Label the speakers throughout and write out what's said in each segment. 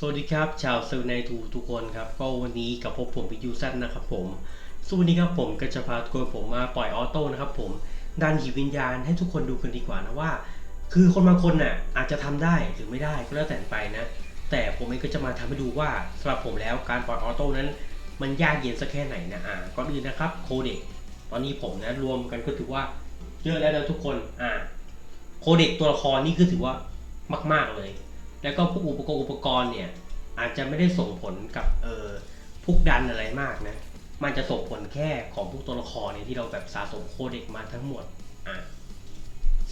Speaker 1: สวัสดีครับชาวเซลในทูทุกคนครับก็วันนี้กับพบผมพิยูซันนะครับผมส่วนวันนี้ครับผมก็จะพาทุกคนผมมาปล่อยออโต้นะครับผมดันหีบวิญญาณให้ทุกคนดูกันดีกว่านะว่า คือคนบางคนน่ะอาจจะทำได้หรือไม่ได้ก็แล้วแต่ไปนะ แต่ผมเองก็จะมาทำให้ดูว่าสำหรับผมแล้วการปล่อยออโต้นั้น มันยากเย็นสักแค่ไหนนะอ่าก่อนอื่นนะครับโคเด็กตอนนี้ผมนะรวมกันก็ถือว่าเยอะแล้วนะทุกคนอ่าโคเด็กตัวละครนี่คือถือว่ามาก ๆเลย แล้วก็พวกอุปกรณ์อุปกรณ์เนี่ย อาจจะไม่ได้ส่งผลกับเออพวกดันอะไรมากนะ มันจะส่งผลแค่ของพวกตัวละครเนี่ยที่เราแบบสะสมโคเด็กมาทั้งหมดอะ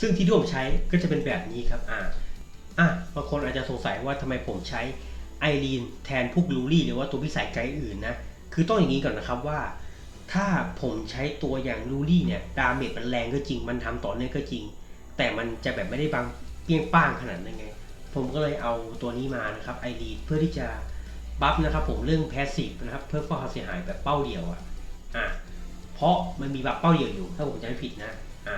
Speaker 1: ซึ่งที่ผมใช้ก็จะเป็นแบบนี้ครับอะอะบางคนอาจจะสงสัยว่าทำไมผมใช้ไอรีนแทนพวกลูรี่หรือว่าตัวพิสัยไกด์อื่นนะคือต้องอย่างนี้ก่อนนะครับว่า ถ้าผมใช้ตัวอย่างลูรี่เนี่ยดาเมจมันแรงก็จริง มันทำต่อเนื่องก็จริง แต่มันจะแบบไม่ได้บางเปี้ยงป้างขนาดนั้นไง ผมก็เลยเอาตัวนี้มานะครับไอรีเพื่อที่จะบัฟนะครับผมเรื่องแพสซีฟนะครับ เพื่อความเสียหายแบบเป้าเดียวอะอะเพราะมันมีบัฟเป้าเดียวอยู่ ถ้าผมจำไม่ผิดนะอะ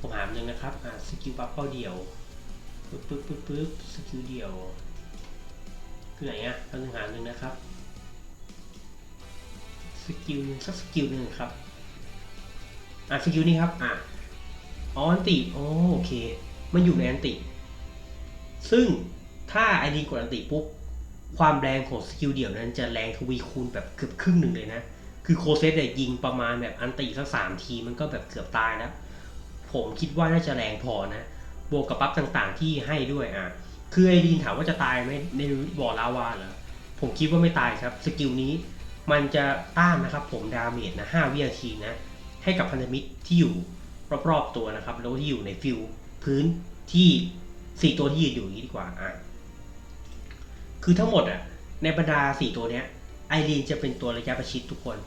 Speaker 1: ผมหาหนึ่งนะครับอะสกิลบัฟเป้าเดียวปึ๊บปึ๊บปึ๊บปึ๊บสกิลเดียวคือไหนอะเราหนึ่งหาหนึ่งนะครับสกิลสักสกิลหนึ่งครับอะสกิลนี้ครับอะอ๋ออันติโอโอเค มันอยู่ในอันติ ซึ่งถ้าไอรีกดอันติปุ๊บ ความแรงของสกิลเดี่ยวนั้นจะแรงทวีคูณแบบเกือบครึ่งหนึ่งเลยนะ คือโคเซตเนี่ยยิงประมาณแบบอันติสักสามทีมันก็แบบเกือบตายแล้ว ผมคิดว่าน่าจะแรงพอนะ บวกกับปั๊บต่างๆที่ให้ด้วยอะ คือไอรีนถามว่าจะตายไหมในบ่อลาวาเหรอ ผมคิดว่าไม่ตายครับ สกิลนี้มันจะต้านนะครับผมดาเมจนะ5วินาทีนะ ให้กับพันธมิตรที่อยู่รอบๆตัวนะครับ แล้วที่อยู่ในฟิลพื้นที่ สี่ตัวที่ยืนอยู่อย่างนี้ดีกว่าอะคือทั้งหมดอะ ในบรรดาสี่ตัวเนี้ยไอรีนจะเป็นตัวระยะประชิดทุกคน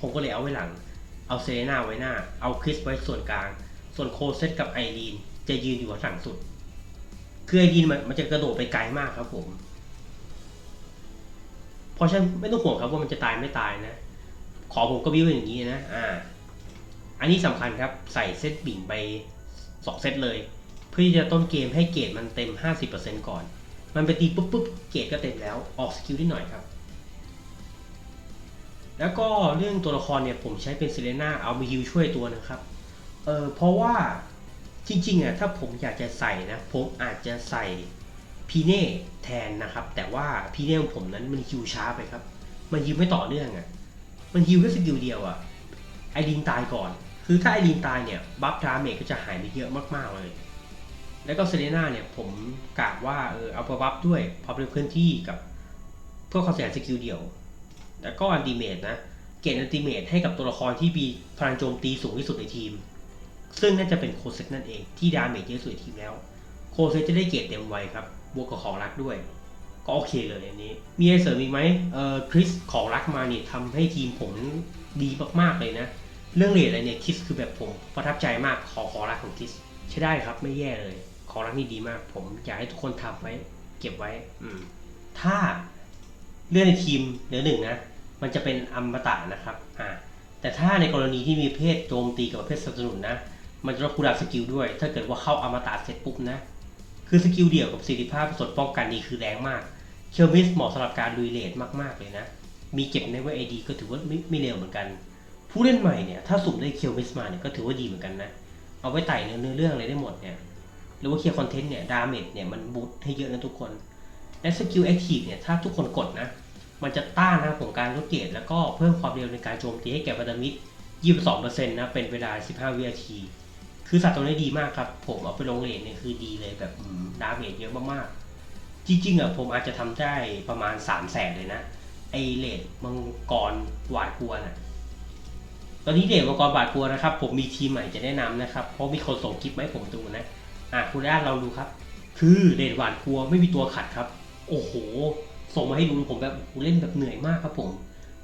Speaker 1: ผมก็เลยเอาไว้หลัง เอาเซเลน่าไว้หน้า เอาคริสไว้ส่วนกลาง ส่วนโคเซตกับไอรีนจะยืนอยู่ข้างหลังสุด คือไอรีนมันมันจะกระโดดไปไกลมากครับผม เพราะฉะนั้นไม่ต้องห่วงครับว่ามันจะตายไม่ตายนะ ขอผมก็วิวอย่างนี้นะ อ่า อันนี้สำคัญครับ ใส่เซตบิ่งไปสองเซตเลย เพื่อที่จะต้นเกมให้เกรดมันเต็ม 50%ก่อน มันไปตีปุ๊บปุ๊บเกรดก็เต็มแล้วออกสกิลนิดหน่อยครับ แล้วก็เรื่องตัวละครเนี่ยผมใช้เป็นเซเลน่าเอามาฮิวช่วยตัวนะครับเออเพราะว่าจริงๆอะถ้าผมอยากจะใส่นะผมอาจจะใส่พีเน่แทนนะครับ แต่ว่าพีเน่ของผมนั้นมันฮิวช้าไปครับ มันฮิวไม่ต่อเนื่องอะมันฮิวแค่สกิลเดียวอะไอรีนตายก่อน คือถ้าไอรีนตายเนี่ยบัฟดาเมจก็จะหายไปเยอะมากๆเลย แล้วก็เซเลน่าเนี่ยผมกะว่าเออเอาไปบัฟด้วยพอเป็นพื้นที่กับเพื่อความเสียหายสกิลเดียว แล้วก็อันติเมตนะ เกณฑ์อันติเมตให้กับตัวละครที่มีพลังโจมตีสูงที่สุดในทีม ซึ่งน่าจะเป็นโคเซตนั่นเองที่ดาเมจเยอะสุดในทีมแล้ว โคเซตจะได้เกรดเต็มไวครับ บวกกับของรักด้วย ก็โอเคเลยอันนี้ มีอะไรเสริมอีกไหมเออคริสของรักมาเนี่ยทำให้ทีมผมดีมากๆเลยนะ เรื่องเลทอะไรเนี่ยคิสคือแบบผมประทับใจมากขอขอรักของคิสใช้ได้ครับไม่แย่เลย ของรักนี่ดีมาก ผมอยากให้ทุกคนทำไว้ เก็บไว้ อืม ถ้าเลื่อนในทีมเหลือหนึ่งนะ มันจะเป็นอมตะนะครับ อ่า แต่ถ้าในกรณีที่มีเพศโจมตีกับเพศสนับสนุนนะ มันจะลดคูลดาสกิลด้วย ถ้าเกิดว่าเข้าอมตะเสร็จปุ๊บนะ คือสกิลเดี่ยวกับประสิทธิภาพส่วนป้องกันนี่คือแรงมาก เชลมิสเหมาะสำหรับการลุยเลทมากๆเลยนะ มีเก็บในวอร์ไอดีก็ถือว่าไม่ไม่เร็วเหมือนกัน ผู้เล่นใหม่เนี่ย ถ้าสุ่มได้เคียวมิสมาเนี่ยก็ถือว่าดีเหมือนกันนะ เอาไว้ไต่เนื้อเรื่องอะไรได้หมดเนี่ย หรือว่าเคลียร์คอนเทนต์เนี่ยดาเมจเนี่ยมันบูทให้เยอะนะทุกคนและสกิลแอคทีฟเนี่ยถ้าทุกคนกดนะ มันจะต้านนะของการลดเกรดแล้วก็เพิ่มความเร็วในการโจมตีให้แก่พันธมิตร 22%นะเป็นเวลา 15 วินาที คือสัตว์ตัวนี้ดีมากครับ ผมเอาไปลงเลนเนี่ยคือดีเลยแบบอืมดาเมจเยอะมากๆ จริงๆอะผมอาจจะทำได้ประมาณ 3 0 0แสนเลยนะ ไอเลดมังกรหวาดกลัวน่ะตอนนี้เด็กมังกรบาดกลัวนะครับ ผมมีทีมใหม่จะแนะนำนะครับ เพราะมีคนส่งคลิปมาให้ผมดูนะ อะคุณด้าเราดูครับ คือเดดหวาดกลัวไม่มีตัวขัดครับ โอ้โห ส่งมาให้ดูผมแบบเล่นแบบเหนื่อยมากครับผม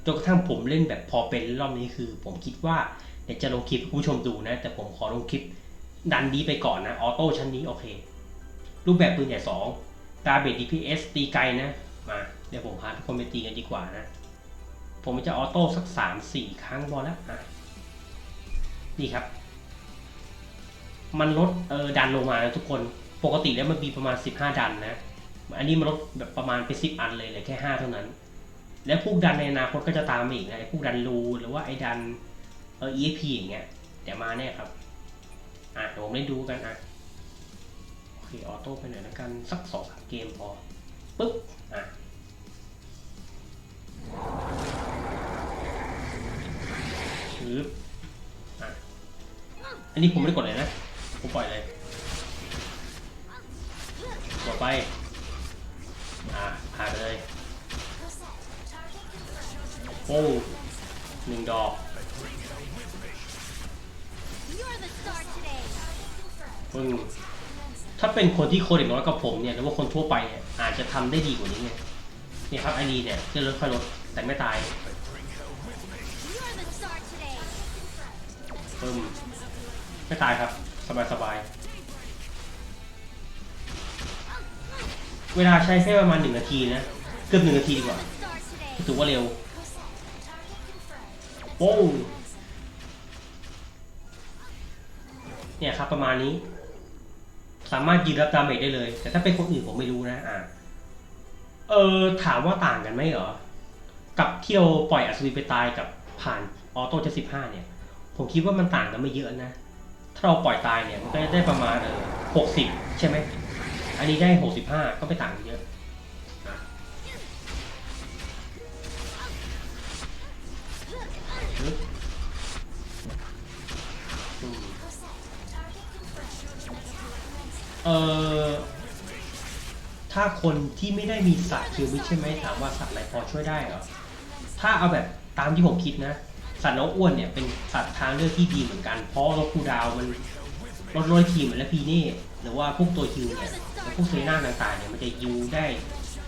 Speaker 1: จนกระทั่งผมเล่นแบบพอเป็นรอบนี้คือ ผมคิดว่าเดี๋ยวจะลงคลิปให้คุณผู้ชมดูนะ แต่ผมขอลงคลิปดันนี้ไปก่อนนะ ออโต้ชั้นนี้โอเค รูปแบบปืนใหญ่2ตาเบด DPS ตีไกลนะ มาเดี๋ยวผมพาทุกคนไปตีกันดีกว่านะ ผมจะออโต้สักสามสี่ครั้งพอแล้วอะนี่ครับ มันลดเออดันลงมาทุกคนปกติแล้วมันมีประมาณ 15 ดันนะ อันนี้มันลดแบบประมาณเป็นสิบอันเลยเหลือแค่ห้าเท่านั้น และพวกดันในอนาคตก็จะตามมาอีกนะไอ้พวกดันรูหรือว่าไอ้ดันเออ EXP อย่างเงี้ยเดี๋ยวมาแน่ครับ อะเดี๋ยวผมเล่นดูกันอะโอเคออโต้ไปหน่อยแล้วกันสักสองสามเกมพอปึ๊บอะปึ๊บอะอันนี้ผมไม่ได้กดเลยนะ ไปอะผ่านไปเลยโอ้หนึ่งดอก
Speaker 2: You're the star today.
Speaker 1: ปึ้งถ้าเป็นคนที่โคดเด็กน้อยกับผมเนี่ยหรือว่าคนทั่วไปเนี่ยอาจจะทำได้ดีกว่านี้ไงนี่ครับไอรีเนี่ยจะลดค่อยลดแต่ไม่ตาย
Speaker 2: You're the star today.
Speaker 1: ปึ้มไม่ตายครับ สบายสบาย เวลาใช้แค่ประมาณหนึ่งนาทีนะ เกือบหนึ่งนาทีดีกว่าถือว่าเร็วโป้เนี่ยครับประมาณนี้ สามารถยืนรับดาเมจได้เลย แต่ถ้าเป็นคนอื่นผมไม่รู้นะอ่าเออถามว่าต่างกันไหมเหรอ กับที่เราปล่อยอัศวินไปตายกับผ่านออโต้เจ็ดสิบห้าเนี่ย ผมคิดว่ามันต่างกันไม่เยอะนะ ถ้าเราปล่อยตายเนี่ยมันก็จะได้ประมาณเออหกสิบใช่ไหม อันนี้ได้หกสิบห้าก็ไม่ต่างกันเยอะอะปึ๊บอืมเออถ้าคนที่ไม่ได้มีสัตว์คิวมิใช่ไหมถามว่าสัตว์อะไรพอช่วยได้เหรอ ถ้าเอาแบบตามที่ผมคิดนะ สัตว์น้องอ้วนเนี่ยเป็นสัตว์ทางเลือกที่ดีเหมือนกัน เพราะลดคูดาวมันลดร้อยทีเหมือนและพีเน่หรือว่าพวกตัวคิวเนี่ย พวกเซน่าต่างๆเนี่ยมันจะยูได้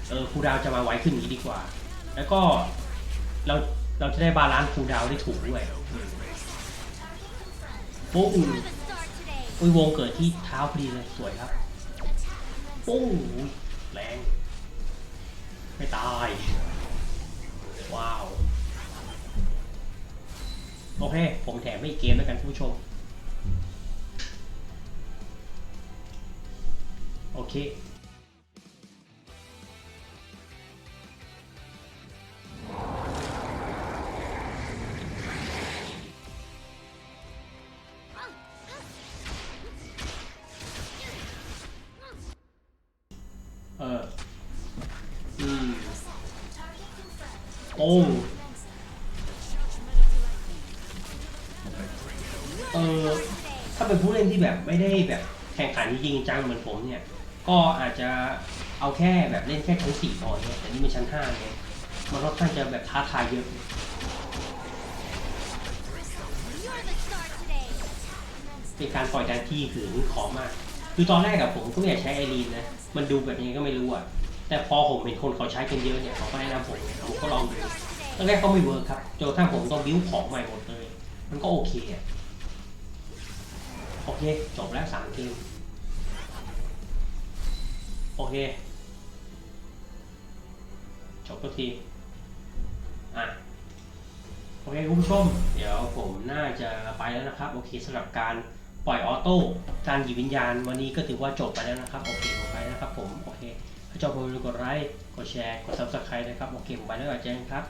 Speaker 1: เออคูดาวจะมาไวขึ้นนี้ดีกว่า แล้วก็เราเราจะได้บาลานซ์คูดาวได้ถูกด้วยปุ๊บ
Speaker 2: You're the star today.
Speaker 1: อุ้ยวงเกิดที่เท้าพอดีเลยสวยครับปุ้งแรงไม่ตาย ว้าว โอเค ผมแถมให้อีกเกมแล้วกันคุณผู้ชม โอเค เอออืมโอ้เออถ้าเป็นผู้เล่นที่แบบไม่ได้แบบแข่งขันจริงจังเหมือนผมเนี่ย ก็อาจจะเอาแค่แบบเล่นแค่ชั้นสี่พอเนี่ยแต่นี่เป็นชั้นห้าเนี่ยมันค่อนข้างจะแบบท้าทายเยอะเป็นการปล่อยแดนที่ถือขอมาก คือตอนแรกอะผมก็ไม่อยากใช้ไอรีนนะ มันดูแบบยังไงก็ไม่รู้อะแต่พอผมเห็นคนเขาใช้กันเยอะเนี่ยเขาก็แนะนำผมผมก็ลองดูตอนแรกก็ไม่เวิร์คครับจนกระทั่งผมต้องบิ้วของใหม่หมดเลย มันก็โอเคอะโอเค จบแล้วสามเกม โอเค จบก็ที อะ โอเคคุณผู้ชม เดี๋ยวผมน่าจะไปแล้วนะครับ โอเคสำหรับการปล่อยออโต้ การหยิบวิญญาณ วันนี้ก็ถือว่าจบไปแล้วนะครับ โอเคผมไปนะครับผม โอเคถ้าชอบผมอย่าลืมกดไลค์ กดแชร์ กด subscribe นะครับ โอเคผมไปแล้วอาจารย์ครับ